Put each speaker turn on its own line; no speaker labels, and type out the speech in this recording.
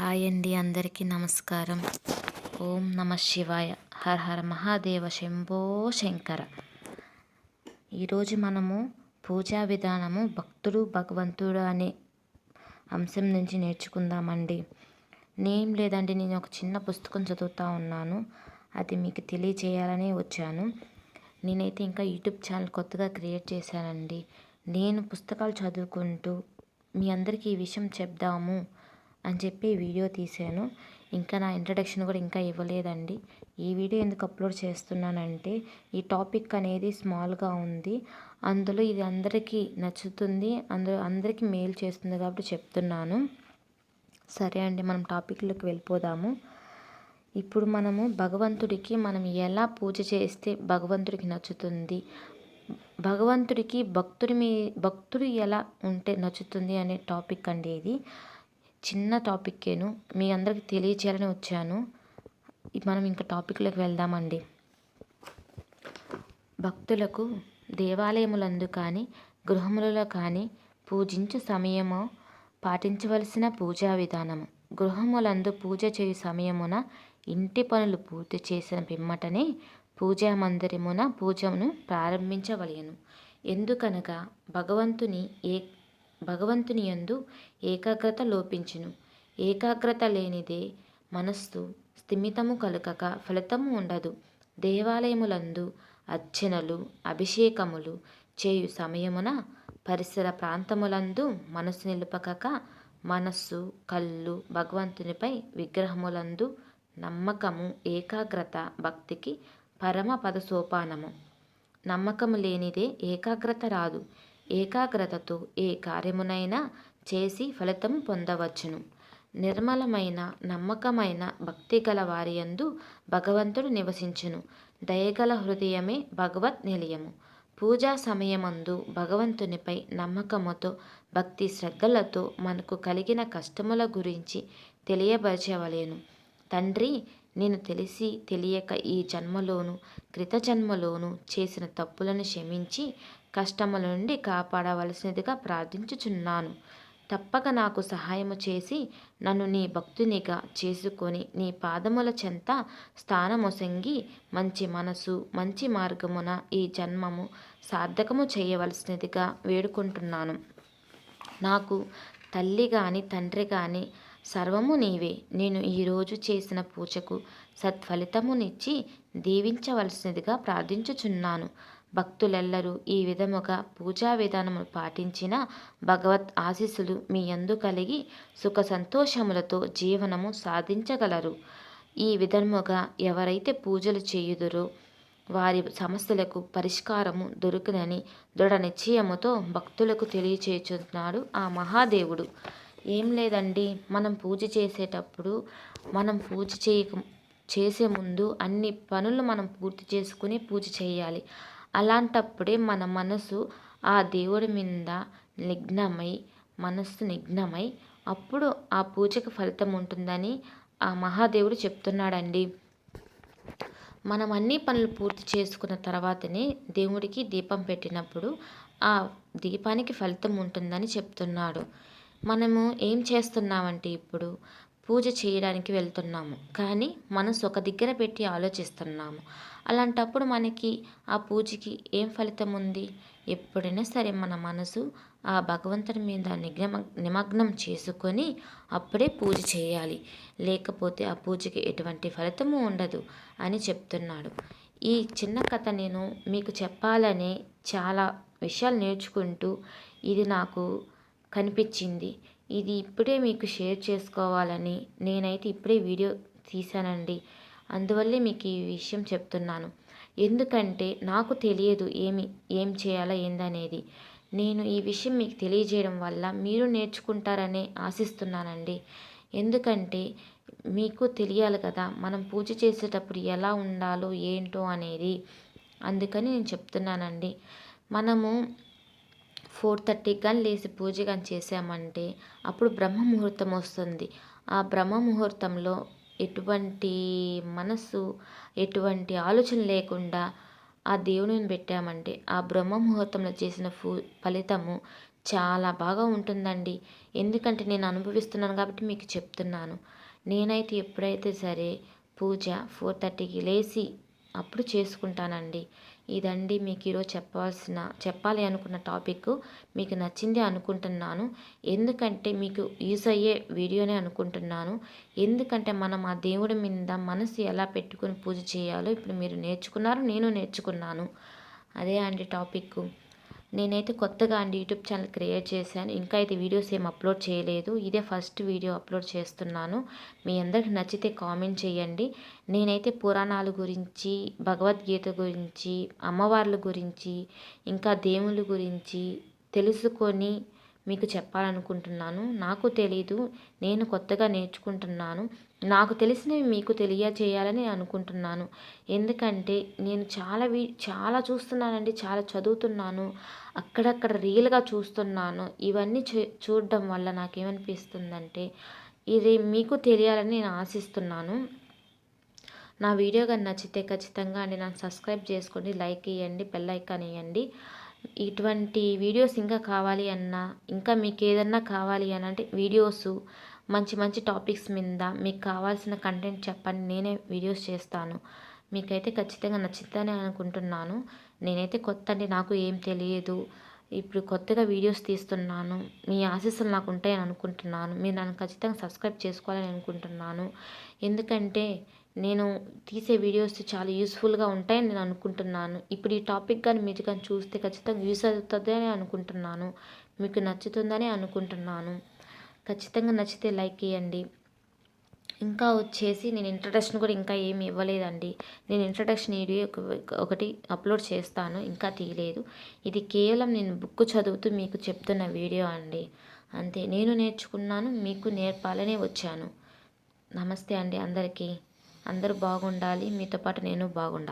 Hi అండి అందరికీ నమస్కారం. ఓం నమ శివాయ. హర హర మహాదేవ శంభో శంకర. ఈరోజు మనము పూజా విధానము భక్తుడు భగవంతుడు అనే అంశం నుంచి నేర్చుకుందామండి. నేమ్ లేదండి నేను ఒక చిన్న పుస్తకం చదువుతూ ఉన్నాను. అది మీకు తెలియచేయాలని వచ్చాను. నేనైతే ఇంకా యూట్యూబ్ ఛానల్ కొత్తగా క్రియేట్ చేశానండి. నేను పుస్తకాలు చదువుకుంటూ మీ అందరికీ ఈ విషయం చెప్దాము. అని చెప్పి వీడియో తీశాను. ఇంకా నా ఇంట్రడక్షన్ కూడా ఇంకా ఇవ్వలేదండి. ఈ వీడియో ఎందుకు అప్లోడ్ చేస్తున్నానంటే ఈ టాపిక్ అనేది స్మాల్గా ఉంది. అందులో ఇది అందరికీ నచ్చుతుంది. అందులో అందరికీ మేలు చేస్తుంది కాబట్టి చెప్తున్నాను. సరే అండి మనం టాపిక్లోకి వెళ్ళిపోదాము. ఇప్పుడు మనము భగవంతుడికి మనం ఎలా పూజ చేస్తే భగవంతుడికి నచ్చుతుంది? భగవంతుడికి భక్తుడి మీ భక్తుడు ఎలా ఉంటే నచ్చుతుంది అనే టాపిక్ అండి ఇది. చిన్న టాపిక్కేను మీ అందరికి తెలియచేయాలని వచ్చాను. మనం ఇంకా టాపిక్లోకి వెళ్దామండి. భక్తులకు దేవాలయములందు కానీ గృహములలో కానీ పూజించు సమయము పాటించవలసిన పూజా విధానము. గృహములందు పూజ చేయు సమయమున ఇంటి పనులు పూర్తి చేసిన పిమ్మటనే పూజా మందిరమున పూజను ప్రారంభించవలయను ఎందుకనగా భగవంతుని ఏ భగవంతుని యందు ఏకాగ్రత లోపించును. ఏకాగ్రత లేనిదే మనస్సు స్థిమితము కలుకక ఫలితము ఉండదు. దేవాలయములందు అర్చనలు అభిషేకములు చేయు సమయమున పరిసర ప్రాంతములందు మనసు నిలుపకక మనస్సు కళ్ళు భగవంతునిపై విగ్రహములందు నమ్మకము ఏకాగ్రత భక్తికి పరమ పద సోపానము. నమ్మకము లేనిదే ఏకాగ్రత రాదు. ఏకాగ్రతతో ఏ కార్యమునైనా చేసి ఫలితం పొందవచ్చును. నిర్మలమైన నమ్మకమైన భక్తి గల వారియందు భగవంతుడు నివసించును. దయగల హృదయమే భగవత్ నిలయము. పూజా సమయమందు భగవంతునిపై నమ్మకముతో భక్తి శ్రద్ధలతో మనకు కలిగిన కష్టముల గురించి తెలియపరచవలేను. తండ్రి నేను తెలిసి తెలియక ఈ జన్మలోను కృత జన్మలోను చేసిన తప్పులను క్షమించి కష్టముల నుండి కాపాడవలసినదిగా ప్రార్థించుచున్నాను. తప్పక నాకు సహాయము చేసి నన్ను నీ భక్తునిగా చేసుకొని నీ పాదముల చెంత స్థానమొసంగి మంచి మనసు మంచి మార్గమున ఈ జన్మము సార్థకము చేయవలసినదిగా వేడుకుంటున్నాను. నాకు తల్లి కానీ తండ్రి కానీ సర్వము నీవే. నేను ఈరోజు చేసిన పూజకు సత్ఫలితమునిచ్చి దీవించవలసినదిగా ప్రార్థించుచున్నాను. భక్తులెల్లరూ ఈ విధముగా పూజా విధానము పాటించిన భగవత్ ఆశీస్సులు మీ అందు కలిగి సుఖ సంతోషములతో జీవనము సాధించగలరు. ఈ విధముగా ఎవరైతే పూజలు చేయుదురో వారి సమస్యలకు పరిష్కారము దొరుకునని దృఢ నిశ్చయముతో భక్తులకు తెలియచేస్తున్నాడు ఆ మహాదేవుడు. ఏం లేదండి మనం పూజ చేసేటప్పుడు మనం పూజ చేయక చేసే ముందు అన్ని పనులు మనం పూర్తి చేసుకుని పూజ చేయాలి. అలాంటప్పుడే మన మనసు ఆ దేవుడి మీద నిఘ్నమై మనస్సు నిఘ్నమై అప్పుడు ఆ పూజకు ఫలితం ఉంటుందని ఆ మహాదేవుడు చెప్తున్నాడండి. మనం అన్ని పనులు పూర్తి చేసుకున్న తర్వాతనే దేవుడికి దీపం పెట్టినప్పుడు ఆ దీపానికి ఫలితం ఉంటుందని చెప్తున్నాడు. మనము ఏం చేస్తున్నామంటే ఇప్పుడు పూజ చేయడానికి వెళ్తున్నాము. కానీ మనసు ఒక దగ్గర పెట్టి ఆలోచిస్తున్నాము. అలాంటప్పుడు మనకి ఆ పూజకి ఏం ఫలితం ఉంది? ఎప్పుడైనా సరే మన మనసు ఆ భగవంతుని మీద నిగ్నమ నిమగ్నం చేసుకొని అప్పుడే పూజ చేయాలి. లేకపోతే ఆ పూజకి ఎటువంటి ఫలితము ఉండదు అని చెప్తున్నాడు. ఈ చిన్న కథ నేను మీకు చెప్పాలనే చాలా విషయాలు నేర్చుకుంటూ ఇది నాకు కనిపించింది. ఇది ఇప్పుడే మీకు షేర్ చేసుకోవాలని నేనైతే ఇప్పుడే వీడియో తీశానండి. అందువల్లే మీకు ఈ విషయం చెప్తున్నాను. ఎందుకంటే నాకు తెలియదు ఏమి ఏం చేయాలా ఏందనేది. నేను ఈ విషయం మీకు తెలియజేయడం వల్ల మీరు నేర్చుకుంటారనే ఆశిస్తున్నానండి. ఎందుకంటే మీకు తెలియాలి కదా మనం పూజ చేసేటప్పుడు ఎలా ఉండాలో ఏంటో అనేది. అందుకని నేను చెప్తున్నానండి. మనము ఫోర్ థర్టీకి కానీ లేచి పూజ కానీ చేసామంటే అప్పుడు బ్రహ్మ ముహూర్తం వస్తుంది. ఆ బ్రహ్మ ముహూర్తంలో ఎటువంటి మనస్సు ఎటువంటి ఆలోచన లేకుండా ఆ దేవుని పెట్టామంటే ఆ బ్రహ్మ ముహూర్తంలో చేసిన ఫూ ఫలితము చాలా బాగా ఉంటుందండి. ఎందుకంటే నేను అనుభవిస్తున్నాను కాబట్టి మీకు చెప్తున్నాను. నేనైతే ఎప్పుడైతే సరే పూజ ఫోర్ థర్టీకి లేచి అప్పుడు చేసుకుంటానండి. ఇదండి మీకు ఈరోజు చెప్పాల్సిన చెప్పాలి అనుకున్న టాపిక్. మీకు నచ్చింది అనుకుంటున్నాను. ఎందుకంటే మీకు యూజ్ అయ్యే వీడియోనే అనుకుంటున్నాను. ఎందుకంటే మనం ఆ దేవుడి మీద మనసు ఎలా పెట్టుకుని పూజ చేయాలో ఇప్పుడు మీరు నేర్చుకున్నారు నేను నేర్చుకున్నాను. అదే అండి టాపిక్. నేనైతే కొత్తగా అండి యూట్యూబ్ ఛానల్ క్రియేట్ చేశాను. ఇంకా అయితే వీడియోస్ ఏం అప్లోడ్ చేయలేదు. ఇదే ఫస్ట్ వీడియో అప్లోడ్ చేస్తున్నాను. మీ అందరికి నచ్చితే కామెంట్ చేయండి. నేనైతే పురాణాల గురించి భగవద్గీత గురించి అమ్మవార్ల గురించి ఇంకా దేవుళ్ళ గురించి తెలుసుకొని మీకు చెప్పాలనుకుంటున్నాను. నాకు తెలీదు. నేను కొత్తగా నేర్చుకుంటున్నాను. నాకు తెలిసినవి మీకు తెలియజేయాలని అనుకుంటున్నాను. ఎందుకంటే నేను చాలా వీ చాలా చూస్తున్నానండి. చాలా చదువుతున్నాను. అక్కడక్కడ రియల్గా చూస్తున్నాను. ఇవన్నీ చూ చూడడం వల్ల నాకేమనిపిస్తుందంటే ఇది మీకు తెలియాలని నేను ఆశిస్తున్నాను. నా వీడియో కానీ నచ్చితే ఖచ్చితంగా అండి. నన్ను సబ్స్క్రైబ్ చేసుకోండి. లైక్ ఇవ్వండి బెల్ ఐకాన్ ఇవ్వండి ఇటువంటి వీడియోస్ ఇంకా కావాలి అన్నా ఇంకా మీకు ఏదన్నా కావాలి అని అంటే వీడియోస్ మంచి మంచి టాపిక్స్ మీద మీకు కావాల్సిన కంటెంట్ చెప్పండి నేనే వీడియోస్ చేస్తాను. మీకైతే ఖచ్చితంగా నచ్చుతుందని అనుకుంటున్నాను. నేనైతే కొత్త అండి నాకు ఏం తెలియదు. ఇప్పుడు కొత్తగా వీడియోస్ తీస్తున్నాను. మీ ఆశీస్సులు నాకు ఉంటాయని అనుకుంటున్నాను. మీరు నన్ను ఖచ్చితంగా సబ్స్క్రైబ్ చేసుకోవాలని అనుకుంటున్నాను. ఎందుకంటే నేను తీసే వీడియోస్ చాలా యూస్ఫుల్గా ఉంటాయని నేను అనుకుంటున్నాను. ఇప్పుడు ఈ టాపిక్ కానీ మీరు కానీ చూస్తే ఖచ్చితంగా యూస్ అవుతుంది అని అనుకుంటున్నాను. మీకు నచ్చుతుందని అనుకుంటున్నాను. ఖచ్చితంగా నచ్చితే లైక్ ఇవ్వండి ఇంకా వచ్చేసి నేను ఇంట్రడక్షన్ కూడా ఇంకా ఏమి ఇవ్వలేదండి. నేను ఇంట్రడక్షన్ వీడియో ఒకటి అప్లోడ్ చేస్తాను ఇంకా తీయలేదు. ఇది కేవలం నేను బుక్ చదువుతూ మీకు చెప్తున్న వీడియో అండి. అంతే. నేను నేర్చుకున్నాను మీకు నేర్పాలనే వచ్చాను. నమస్తే అండి అందరికీ. అందరూ బాగుండాలి మీతో పాటు నేను బాగుండాలి.